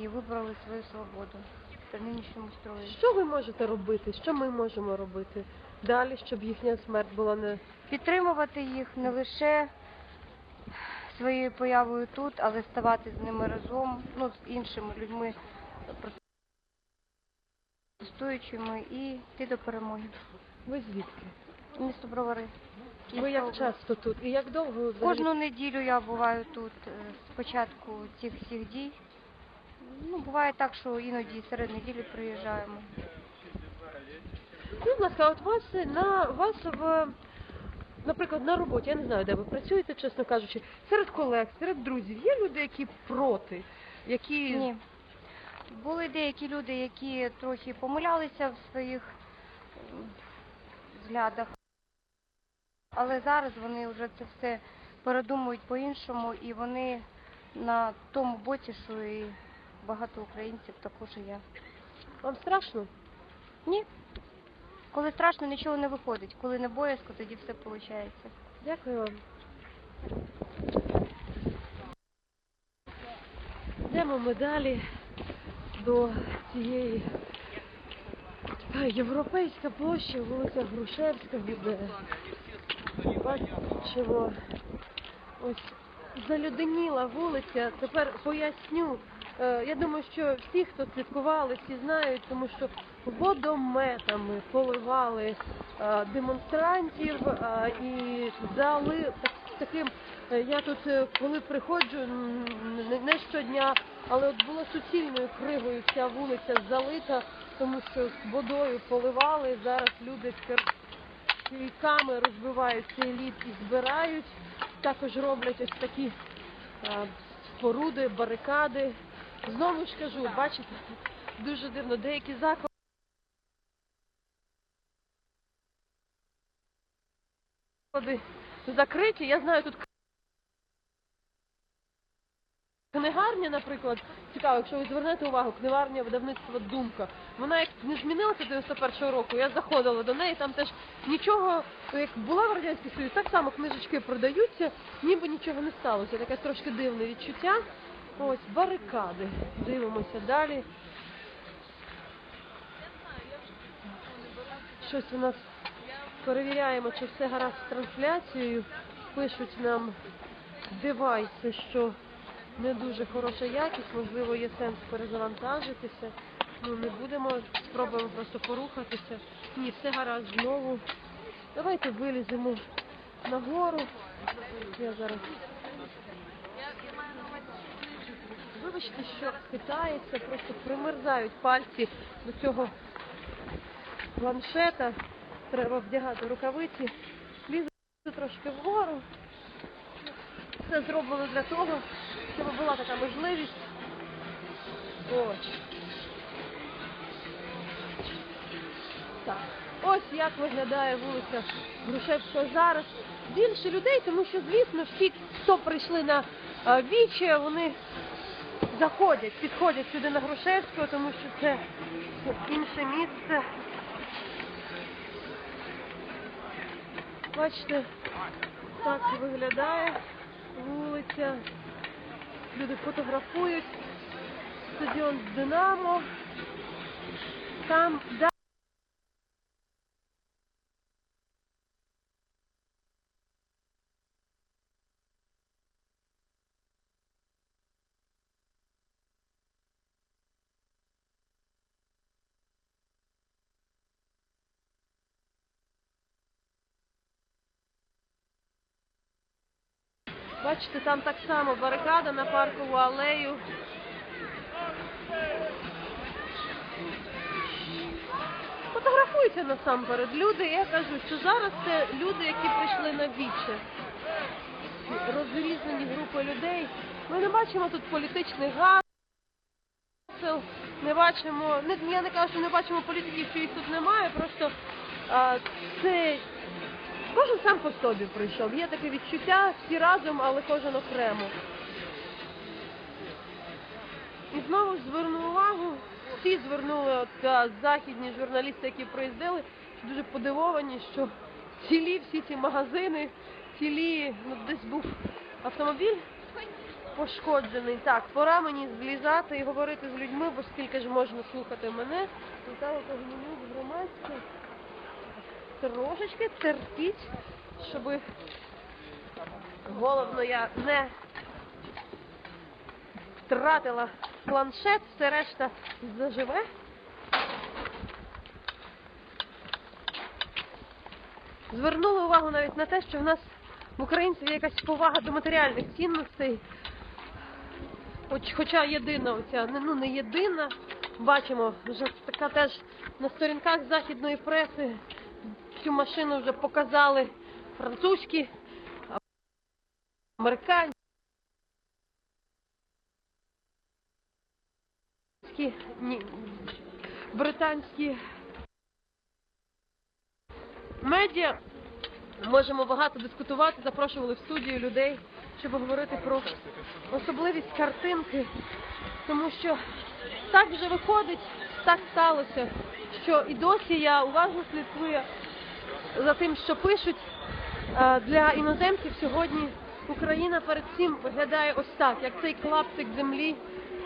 і вибрали свою свободу при нинішньому строї. Що ви можете робити? Що ми можемо робити далі, щоб їхня смерть була не Підтримувати їх не лише своєю появою тут, але ставати з ними разом, ну, з іншими людьми протестуючими і йти до перемоги. ви звідки? Місто Бровари. Ви як часто тут? І як довго? Кожну неділю я буваю тут е, з початку цих всіх дій. Ну, буває так, що іноді серед неділі приїжджаємо. Скажіть, будь ласка, от вас на вас в наприклад на роботі, я не знаю, де ви працюєте, чесно кажучи, серед колег, серед друзів є люди, які проти, які Ні. Були деякі люди, які трохи помилялися в своїх взглядах, але зараз вони вже це все передумують по-іншому і вони на тому боці, що і багато українців також і я. вам страшно? Ні. Коли страшно, нічого не виходить. Коли не боязко, тоді все виходить. Дякую вам. Йдемо ми далі до цієї така європейська площа, вулиця Грушевська буде. Бачимо, ось залюденіла вулиця. Тепер поясню. Е, Я думаю, що всі, хто слідкували, всі знають, тому що водометами поливали е, демонстрантів е, і дали таким. Я тут, коли приходжу, не- щодня, але от була суцільною кривою ця вулиця залита, тому що водою поливали. Зараз люди кийками розбивають цей лід і збирають. Також роблять ось такі споруди, барикади. Знову ж кажу, бачите, дуже дивно, деякі заклади. закриті. Я знаю тут книгарня, наприклад, цікаво, якщо ви звернете увагу, книгарня видавництва Думка. Вона як не змінилася 91-го року. Я заходила до неї, там теж нічого, як була в радянський Союз, так само книжечки продаються, ніби нічого не сталося. Таке трошки дивне відчуття. Ось барикади. Дивимося далі. Щось у нас перевіряємо, чи все гаразд з трансляцією. Пишуть нам девайси, що не дуже хороша якість, можливо, є сенс перезавантажитися. Ну, не будемо, спробуємо просто порухатися. Ні, все гаразд знову. Давайте виліземо нагору. Я зараз. Вибачте, що хитається, просто примерзають пальці до цього планшета. Треба вдягати рукавиці. Лізу трошки вгору. Все зроблено для того, щоб була така можливість. Ось. Так. Ось як виглядає вулиця Грушевського зараз. Більше людей, тому що, звісно, всі, хто прийшли на е, віче, вони заходять, підходять сюди на Грушевського, тому що це інше місце. Бачите, так виглядає вулиця. Люди фотографують. Стадіон Динамо. Там Бачите, там так само барикада на паркову алею. Фотографуйте насамперед. Люди, я кажу, що зараз це люди, які прийшли на віче. Розрізнені групи людей. Ми не бачимо тут політичних гасел, не бачимо, не, я не кажу, що не бачимо політиків, що їх тут немає, просто а, це Кожен сам по собі прийшов. Є таке відчуття, всі разом, але кожен окремо. І знову ж зверну увагу, всі звернули, от а, західні журналісти, які приїздили, дуже подивовані, що цілі всі ці магазини, цілі, ну десь був автомобіль, пошкоджений. Так, пора мені злізати і говорити з людьми, бо скільки ж можна слухати мене. Вітаю Когменюк, громадське. Трошечки терпіть, щоб головно я не втратила планшет, все решта заживе. Звернули увагу навіть на те, що в нас в українців є якась повага до матеріальних цінностей. Хоч, хоча єдина оця, ну не єдина, бачимо, вже така теж на сторінках західної преси цю машину вже показали французькі, американські, британські медіа. Можемо багато дискутувати, запрошували в студію людей, щоб говорити про особливість картинки, тому що так вже виходить, так сталося, що і досі я уважно слідкую за тим, що пишуть. Е, Для іноземців сьогодні Україна перед цим виглядає ось так, як цей клаптик землі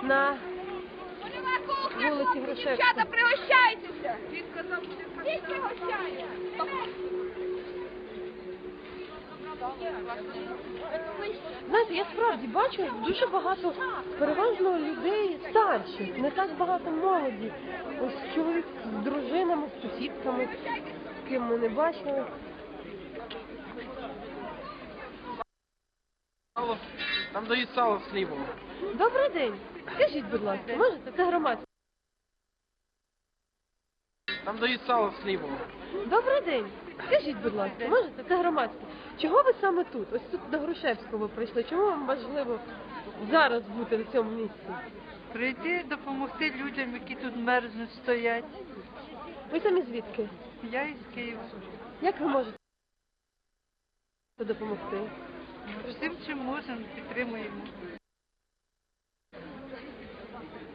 на вулиці Грушевського. Дівчата, пригощайтеся! Він казав, Він пригощає. Знаєте, я справді бачу дуже багато переважно людей старших, не так багато молоді. Ось чоловік з дружинами, з сусідками, з ми не бачили. Сало, там дають сало з хлібом. Добрий день. Скажіть, будь ласка, можете? Це громадське. Там дають сало з хлібом. Добрий день. Скажіть, будь ласка, можете? Це громадське. Чого ви саме тут? Ось тут до Грушевського ви прийшли. Чому вам важливо зараз бути на цьому місці? Прийти допомогти людям, які тут мерзнуть, стоять. Ви самі звідки? Я із Києва. Як ви можете допомогти? Всім, чим можемо, підтримуємо.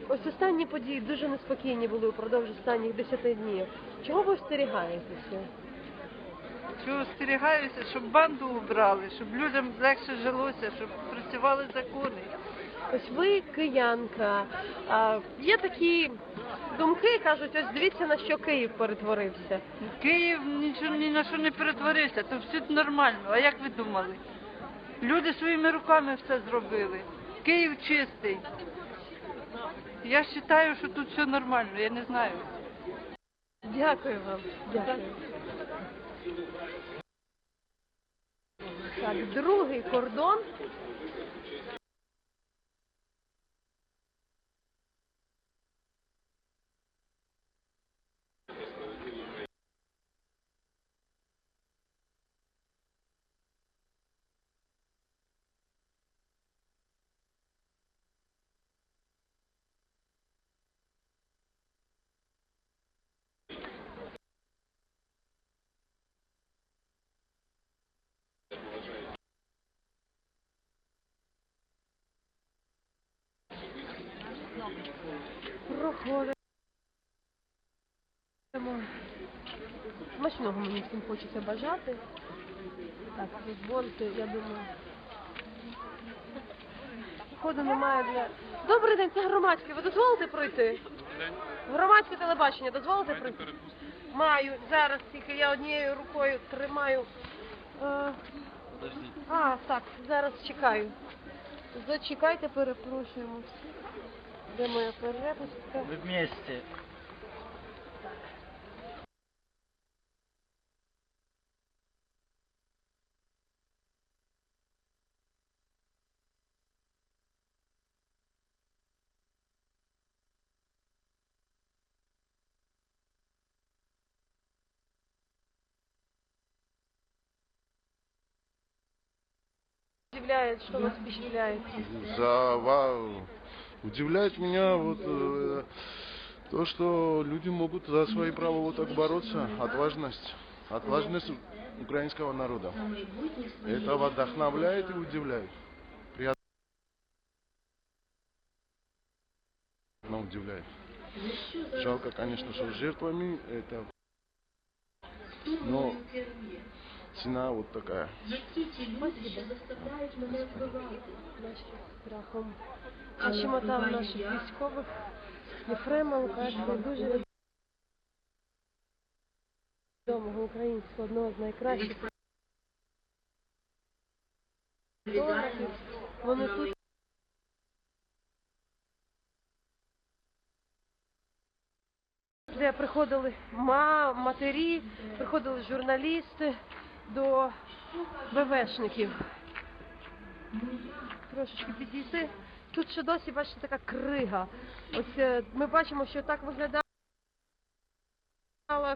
Ось останні події дуже неспокійні були упродовж останніх 10 днів. Чого ви остерігаєтеся? Чого остерігаюся, щоб банду убрали, щоб людям легше жилося, щоб працювали закони. Ось ви киянка. А, є такі думки, кажуть, ось дивіться на що Київ перетворився. Київ нічого ні на що не перетворився, то все нормально. А як ви думали? Люди своїми руками все зробили. Київ чистий. Я вважаю, що тут все нормально, я не знаю. Дякую вам. Дякую. Так, другий кордон. Проходимо. Смачного мені всім хочеться бажати. Так, дозвольте, я думаю. Ходу немає для. Добрий день, це громадське. Ви дозволите пройти? Громадське телебачення, дозволите пройти? Маю. Зараз тільки я однією рукою тримаю. Е, А, так, зараз чекаю. Зачекайте, перепрошуємо. Где моя перепустка? Вместе. впечатляет? Что нас впечатляет? Завал удивляет меня вот э, то, что люди могут за свои права вот так бороться, отважность, отважность украинского народа. Это вдохновляет и удивляет. Приятно удивляет. Жалко, конечно, что жертвами это, но цена вот такая. Страхом. Бачимо там наших військових. Єфрема Лукашка, дуже відомого українського, одного з найкращих. Вони тут. Де приходили ма, матері, приходили журналісти до ВВшників. Трошечки підійти. Тут ще досі, бачите, така крига. Ось е, ми бачимо, що так виглядало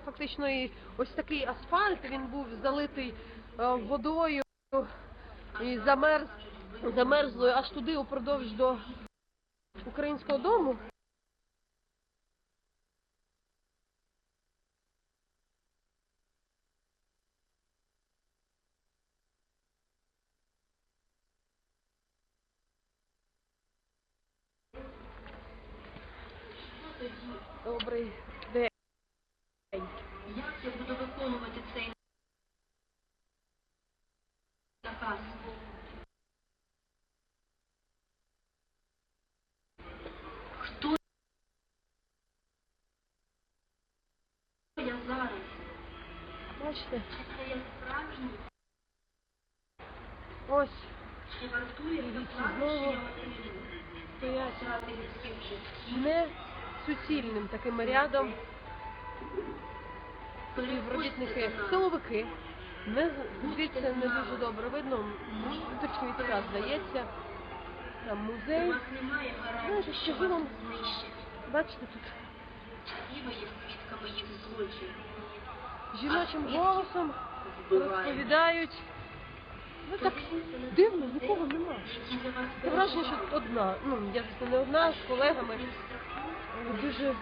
фактично і ось такий асфальт, він був залитий е, водою і замерз, замерзлою аж туди упродовж до українського дому. Добрий день. Як я буду виконувати цей наказ? Хто я зараз? Бачите, Чи це я справжній? ось Чи вартує доплати, знову. стоять Втрати людських життів. не суцільним таким рядом співробітники, силовики. Не, звідси не дуже добре видно. Трішки відказ здається. Там музей. немає Знаєте, що вас вам бачите тут жіночим голосом розповідають. Ну так дивно, нікого нема. Які для вас Таке враження, що одна. Ну, я звісно не одна з колегами. Дуже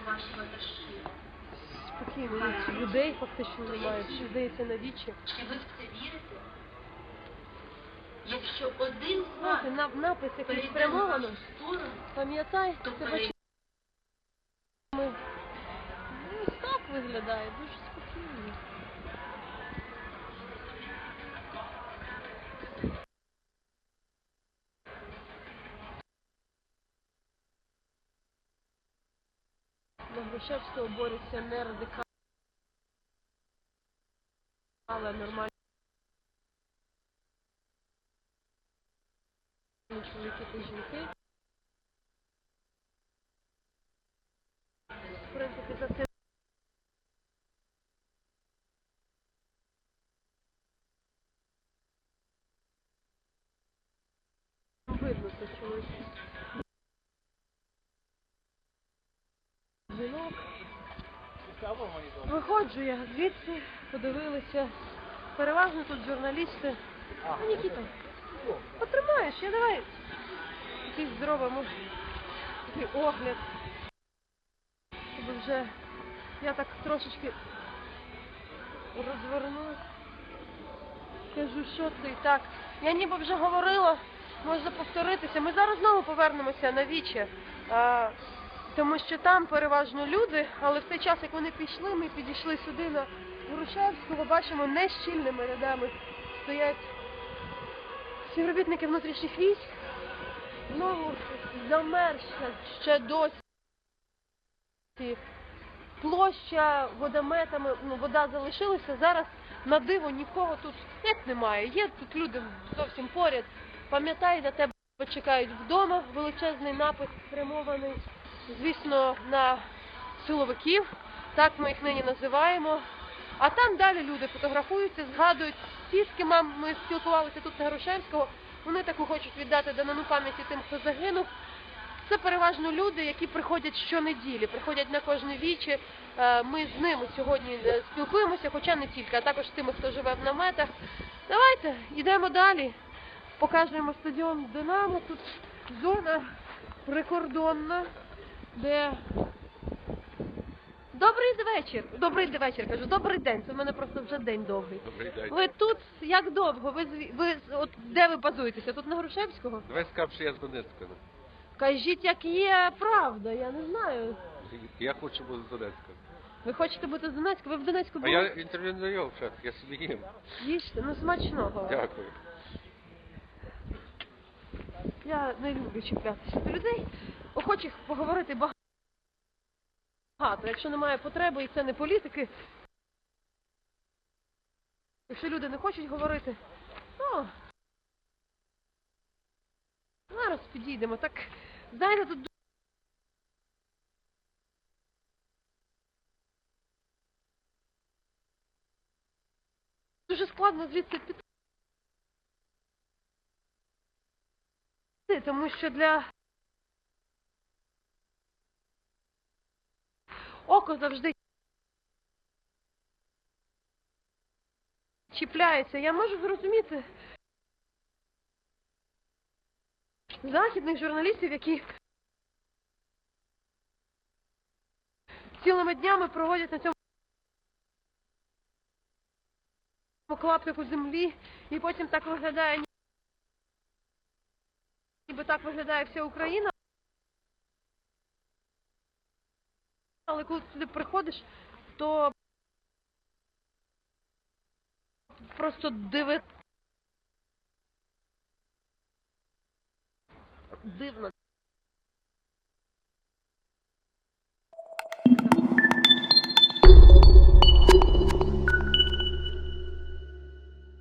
спокійно. Людей фактично немає. Що здається на вічі. Чи ви в це вірите? Якщо один з вас на, напис якийсь спрямовано. пам'ятай, це перейде. Ну, так виглядає, дуже спокійно. Грушевського борються не радикали, але нормальні чоловіки та жінки. Видно це чоловік. Виходжу я звідси, подивилися. Переважно тут журналісти. А, Нікіта, потримаєш, я давай. Якийсь здоровий, може, такий огляд. Щоб вже я так трошечки розверну. Кажу, що це і так. Я ніби вже говорила, можна повторитися. Ми зараз знову повернемося на віче. Тому що там переважно люди, але в той час, як вони пішли, ми підійшли сюди на Грушевського, бачимо, не щільними рядами стоять співробітники внутрішніх військ. Знову замерзша ще досі. Площа водометами, ну, вода залишилася. Зараз на диво нікого тут як немає. Є тут люди зовсім поряд. Пам'ятай, на тебе чекають вдома. Величезний напис спрямований, звісно, на силовиків. Так ми їх нині називаємо. А там далі люди фотографуються, згадують ті, з ким ми спілкувалися тут на Грушевського. Вони таку хочуть віддати данину пам'яті тим, хто загинув. Це переважно люди, які приходять щонеділі, приходять на кожне віче. Е, Ми з ними сьогодні е, спілкуємося, хоча не тільки, а також з тими, хто живе в наметах. Давайте йдемо далі. Покажемо стадіон Динамо. Тут зона прикордонна, де Добрий вечір. Добрий вечір, кажу. Добрий день. Це в мене просто вже день довгий. Добрий день. Ви тут як довго? Ви зві- ви з- от де ви базуєтеся? Тут на Грушевського? Давай скажемо, що я з Донецька. Кажіть, як є правда, я не знаю. Я хочу бути з Донецька. Ви хочете бути з Донецька? Ви в Донецьку А були? я інтерв'ю не даю я собі їм. Їжте, ну смачного. Дякую. Я не люблю чіплятися до людей, охочих поговорити багато. Якщо немає потреби, і це не політики. Якщо люди не хочуть говорити, то зараз підійдемо. Так знаєте, тут дуже складно звідси піти. тому що для око завжди чіпляється. Я можу зрозуміти західних журналістів, які цілими днями проводять на цьому клаптику землі, і потім так виглядає ніби так виглядає вся Україна. Але коли ти сюди приходиш, то просто диви... дивно.